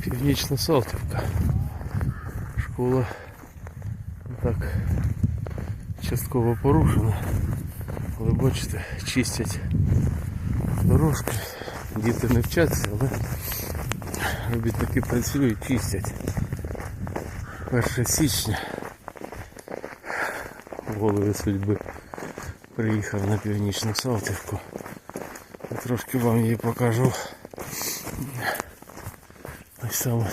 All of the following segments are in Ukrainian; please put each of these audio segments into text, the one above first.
Північна Салтівка. Школа так частково порушена. Але бачите, чистять дорожки. Діти не вчаться, але робітники працюють, чистять. 1 січня в голові судьби приїхав на північну Салтівку. Я трошки вам її покажу. Сам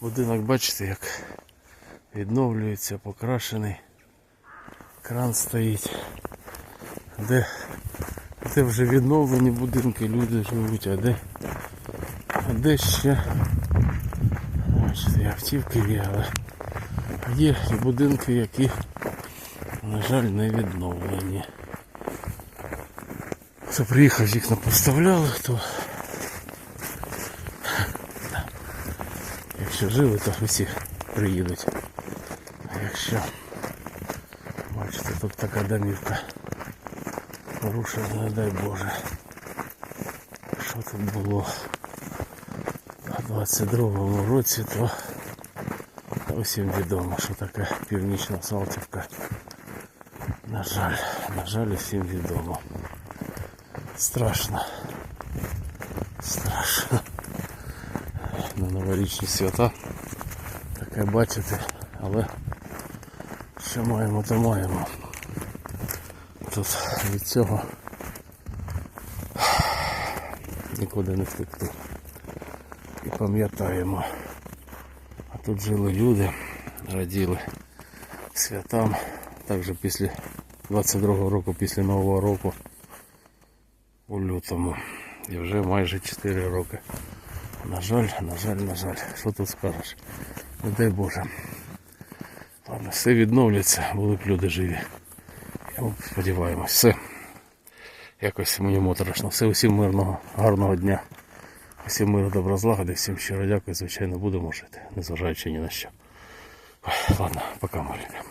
будинок, бачите, як відновлюється, покрашений. Кран стоїть. Де, де вже відновлені будинки, люди живуть, а де, а де ще бачите, і автівки є, але є і будинки, які, на жаль, не відновлені. Хто приїхав, вікна поставляли, то якщо жили, то усі приїдуть. А якщо бачите, тут така домівка порушена, не дай Боже. Що тут було у 22-му році, то усім відомо, що таке північна Салтівка. На жаль, на жаль, усім відомо. Страшно. Страшно. Новорічні свята. Таке бачите, але що маємо, то маємо. Тут від цього нікуди не втекти. І пам'ятаємо. А тут жили люди, раділи святам. Також після 22-го року, після Нового року у лютому. І вже майже 4 роки. На жаль, на жаль, на жаль. Що тут скажеш? Не дай Боже. Ладно, все відновляться, були б люди живі. Сподіваємось, все. Якось мені моторошно. Все, усім мирного, гарного дня. Усім миру, добра злагоди, всім щиро дякую, звичайно, будемо жити, незважаючи ні на що. Ладно, пока, маленька.